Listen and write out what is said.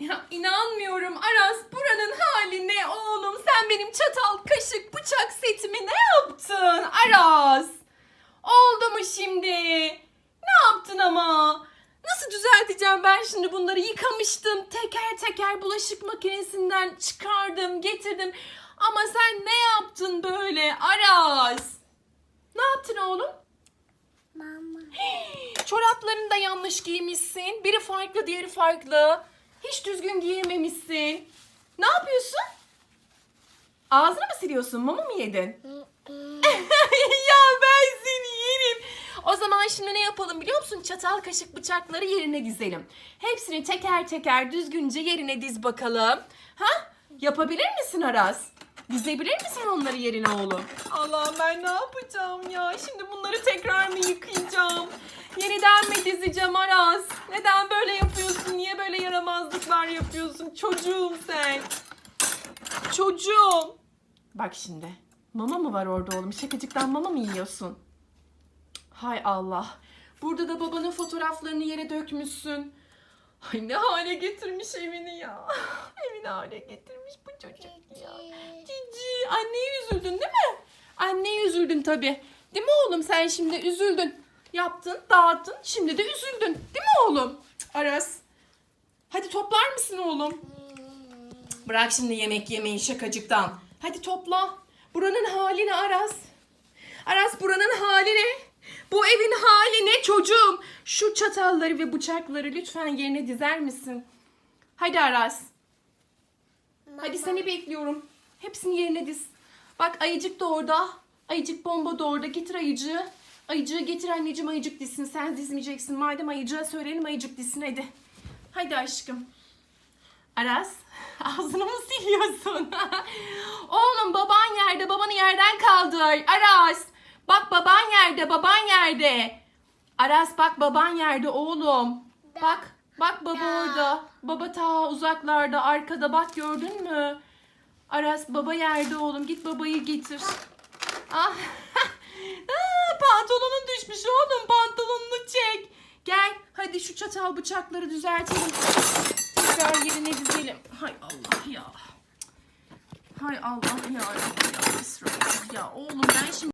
Ya inanmıyorum Aras buranın hali ne oğlum sen benim çatal kaşık bıçak setimi ne yaptın Aras? Oldu mu şimdi? Ne yaptın ama? Nasıl düzelteceğim ben şimdi bunları yıkamıştım teker teker bulaşık makinesinden çıkardım getirdim ama sen ne yaptın böyle Aras? Ne yaptın oğlum? Mama. Çoraplarını da yanlış giymişsin. Biri farklı, diğeri farklı. Hiç düzgün giyememişsin. Ne yapıyorsun? Ağzını mı siliyorsun? Mama mı yedin? ya ben seni yerim. O zaman şimdi ne yapalım biliyor musun? Çatal, kaşık, bıçakları yerine dizelim. Hepsini teker teker düzgünce yerine diz bakalım. Ha? Yapabilir misin Aras? Dizebilir misin onları yerine oğlum? Allah'ım ben ne yapacağım ya? Şimdi bunları tekrar mı yıkayacağım? Yeniden mi dizeceğim Aras? Neden böyle yapıyorsun? Niye böyle yaramazlıklar yapıyorsun? Çocuğum sen. Çocuğum. Bak şimdi. Mama mı var orada oğlum? Şakacıktan mama mı yiyorsun? Hay Allah. Burada da babanın fotoğraflarını yere dökmüşsün. Ay ne hale getirmiş evini ya. Evini hale getirmiş bu çocuk ya. Cici. Anneye üzüldün değil mi? Anneye üzüldün tabii. Değil mi oğlum sen şimdi üzüldün. Yaptın, dağıttın. Şimdi de üzüldün. Değil mi oğlum? Aras. Hadi toplar mısın oğlum? Bırak şimdi yemek yemeyi şakacıktan. Hadi topla. Buranın hali ne Aras? Aras buranın hali ne? Bu evin hali ne çocuğum? Şu çatalları ve bıçakları lütfen yerine dizer misin? Hadi Aras. Hadi seni bekliyorum. Hepsini yerine diz. Bak ayıcık da orada. Ayıcık bomba da orada. Getir ayıcığı. Ayıcığı getir anneciğim ayıcık dizsin. Sen dizmeyeceksin. Madem ayıcığa söyleyelim ayıcık dizsin hadi. Hadi aşkım. Aras ağzını mı siliyorsun? Oğlum baban yerde babanı yerden kaldır. Aras bak baban yerde baban yerde. Aras bak baban yerde oğlum. Bak bak baba orada. Baba ta uzaklarda arkada bak gördün mü? Aras baba yerde oğlum git babayı getir. Ah. Çatal bıçakları düzeltelim. Tekrar yerine dizelim. Hay Allah ya. Hay Allah ya. Ya, ya oğlum ben şimdi